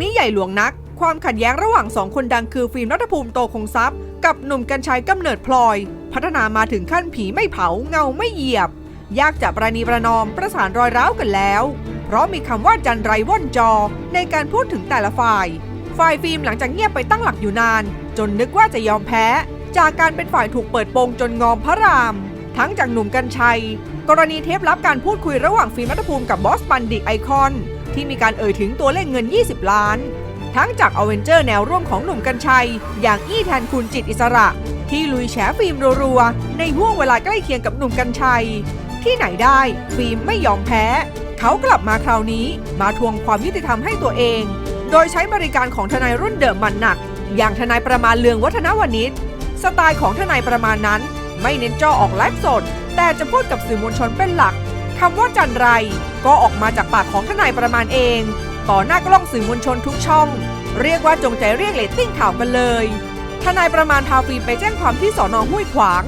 นี่ใหญ่หลวงนัก ความขัดแย้งระหว่างสองคนดังคือฟิล์มรัฐภูมิโตคงทรัพย์ กับหนุ่มกัญชัยกำเนิดพลอย พัฒนามาถึงขั้นผีไม่เผาเงาไม่เหยียบ ยากจะประนีประนอมประสานรอยร้าวกันแล้ว เพราะมีคำว่าจันไรว่อนจอ ในการพูดถึงแต่ละฝ่าย ฝ่ายฟิล์มหลังจากเงียบไปตั้งหลักอยู่นาน จนนึกว่าจะยอมแพ้ จากการเป็นฝ่ายถูกเปิดโปงจนงอมพระราม ทั้งจากหนุ่มกัญชัย กรณีเทปลับการพูดคุยระหว่างฟิล์มรัฐภูมิกับบอสปันดิกไอคอน ที่มีการเอ่ยถึงตัวเลขเงิน 20 ล้าน ทั้งจากอเวนเจอร์แนวร่วมของหนุ่มกัญชัย อย่างอี้แทนคุณจิตอิสระ ที่ลุยแฉฟิล์มรัวๆ ในห่วงเวลาใกล้เคียงกับหนุ่มกัญชัย ที่ไหนได้ฟิล์มไม่ยอมแพ้ เขากลับมาคราวนี้มาทวงความยุติธรรมให้ตัวเอง โดยใช้บริการของทนายรุ่นเดิมมันหนัก อย่างทนายประมาณเลืองวัฒนวณิชสไตล์ของทนายประมาณนั้น ไม่เน้นจอออกไลฟ์สด แต่จะพูดกับสื่อมวลชนเป็นหลัก คำว่าจันไร ก็ออกมาจากปากของทนายประมาณเอง ต่อหน้ากล้องสื่อมวลชนทุกช่อง เรียกว่าจงใจเรียกเลตติ้งข่าวกันเลย ทนายประมาณพาฟิล์มไปแจ้งความที่สอนอห้วยขวาง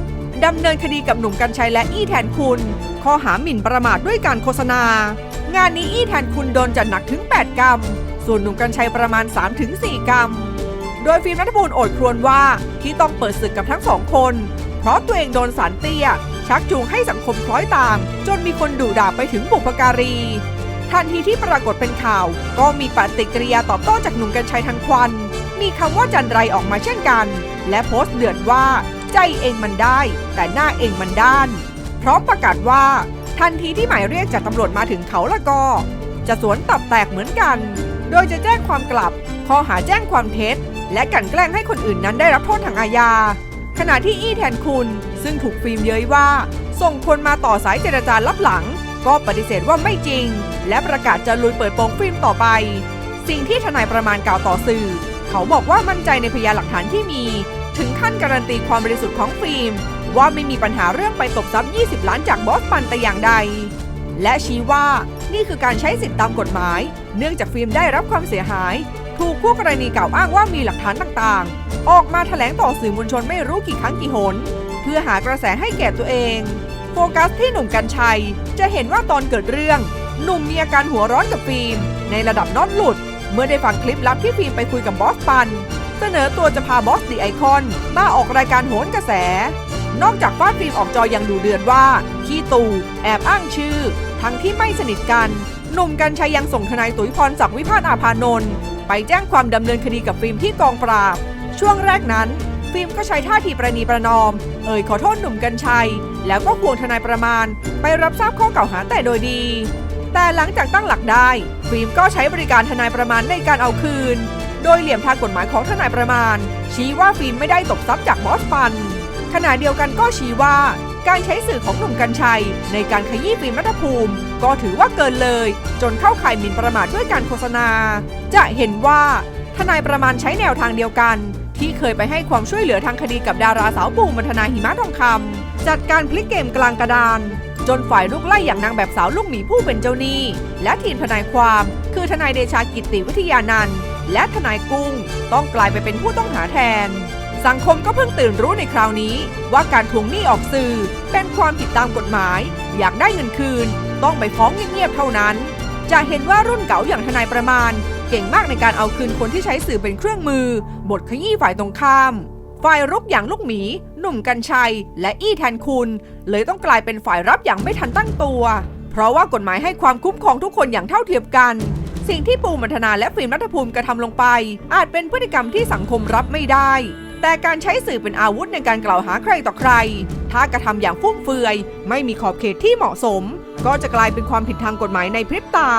ดำเนินคดีกับหนุ่มกัญชัยและอี้แทนคุณ ข้อหาหมิ่นประมาทด้วยการโฆษณา งานนี้อี้แทนคุณโดนจัดหนักถึง 8 กรรมส่วนหนุ่มกัญชัยประมาณ 3-4 กรรมโดยฟิล์มนัทภูลโอดครวญว่าที่ต้องเปิดศึกกับทั้งสองคน เพราะตัวเองโดนสารเตี้ย ชักจูงให้สังคมคล้อยตาม จนมีคนดุด่าไปถึงบุพการี ทันทีที่ปรากฏเป็นข่าว ก็มีปฏิกิริยาตอบโต้จากหนุ่มกัญชัยทันควัน มีคำว่าจันไรออกมาเช่นกัน และโพสต์เดือดว่า ใจเองมันได้ แต่หน้าเองมันด้าน พร้อมประกาศว่า ทันทีที่หมายเรียกจากตำรวจมาถึงเขาละก็ จะสวนตับแตกเหมือนกัน โดยจะแจ้งความกลับข้อหาแจ้งความเท็จและกลันแกล้งให้คนอื่นนั้นได้รับโทษทางอาญา ขณะที่อี้แทนคุณ ซึ่งถูกฟิล์มเย้ยว่า ส่งคนมาต่อสายเจรจาลับหลัง ก็ปฏิเสธว่าไม่จริง และประกาศจะลุยเปิดโปงฟิล์มต่อไป สิ่งที่ทนายประมาณกล่าวต่อสื่อ เขาบอกว่ามั่นใจในพยานหลักฐานที่มี ถึงขั้นการันตีความบริสุทธิ์ของฟิล์ม ว่าไม่มีปัญหาเรื่องไปตบทรัพย์ 20 ล้านจากบอสปันแต่อย่างใด และชี้ว่านี่คือการใช้สิทธิตามกฎหมาย เนื่องจากฟิล์มได้รับความเสียหาย ถูกคู่กรณีกล่าวอ้างว่ามีหลักฐานต่างๆ ออกมาแถลงต่อสื่อมวลชนไม่รู้กี่ครั้งกี่หน เพื่อหากระแสให้แก่ตัวเอง โฟกัสที่หนุ่มกัญชัย จะเห็นว่าตอนเกิดเรื่อง หนุ่มมีอาการหัวร้อนกับฟิล์ม ในระดับน็อตหลุด เมื่อได้ฟังคลิปลับที่ฟิล์มไปคุยกับบอสปัน เสนอตัวจะพาบอสดีไอคอนมาออกรายการโหนกระแส นอกจากฟาดฟิล์มออกจออย่างดูเดือดว่าขี้ตูแอบอ้างชื่อ ทั้งที่ไม่สนิทกันหนุ่มกัญชัยยังส่งทนายตุ๋ยพรศักดิ์วิพาทอาภานนท์ ไปแจ้งความดำเนินคดีกับฟิล์มที่กองปราบ ช่วงแรกนั้น ฟิล์มก็ใช้ท่าทีประนีประนอม เอ่ยขอโทษหนุ่มกัญชัย แล้วก็ควงทนายประมาณ ไปรับทราบข้อกล่าวหาแต่โดยดี แต่หลังจากตั้งหลักได้ ฟิล์มก็ใช้บริการทนายประมาณในการเอาคืน โดยเหลี่ยมทางกฎหมายของทนายประมาณ ชี้ว่าฟิล์มไม่ได้ตบทรัพย์จากบอสปันขณะเดียวกันก็ชี้ว่า การใช้สื่อของหนุ่มกัญชัย ในการขยี้ฟิล์มรัฐภูมิ ก็ถือว่าเกินเลย จนเข้าข่ายหมิ่นประมาทด้วยการโฆษณา จะเห็นว่าทนายประมาณใช้แนวทางเดียวกัน ที่เคยไปให้ความช่วยเหลือทางคดีกับดาราสาวปูมัทนาหิมะทองคำจัดการพลิกเกมกลางกระดาน จนฝ่ายลูกไล่อย่างนางแบบสาวลูกหมีผู้เป็นเจ้าหนี้ และทีมทนายความ คือทนายเดชากิติวิทยานันท์และทนายกุ้ง ต้องกลายไปเป็นผู้ต้องหาแทน สังคมก็เพิ่งตื่นรู้ในคราวนี้ ว่าการทวงหนี้ออกสื่อเป็นความผิดตามกฎหมาย อยากได้เงินคืน ต้องไปฟ้องเงียบๆเท่านั้น จะเห็นว่ารุ่นเก่าอย่างทนายประมาณ เก่งมากในการเอาคืนคนที่ใช้สื่อเป็นเครื่องมือ บทขยี้ฝ่ายตรงข้าม ฝ่ายรุกอย่างลูกหมี หนุ่มกัญชัย และอี้แทนคุณ เลยต้องกลายเป็นฝ่ายรับอย่างไม่ทันตั้งตัว เพราะว่ากฎหมายให้ความคุ้มครองทุกคนอย่างเท่าเทียมกันสิ่งที่ปูมัทนาและฟิล์มรัฐภูมิกระทำลงไป อาจเป็นพฤติกรรมที่สังคมรับไม่ได้ แต่การใช้สื่อเป็นอาวุธในการกล่าวหาใครต่อใคร ถ้ากระทำอย่างฟุ่มเฟือย ไม่มีขอบเขตที่เหมาะสม ก็จะกลายเป็นความผิดทางกฎหมายในพริบตา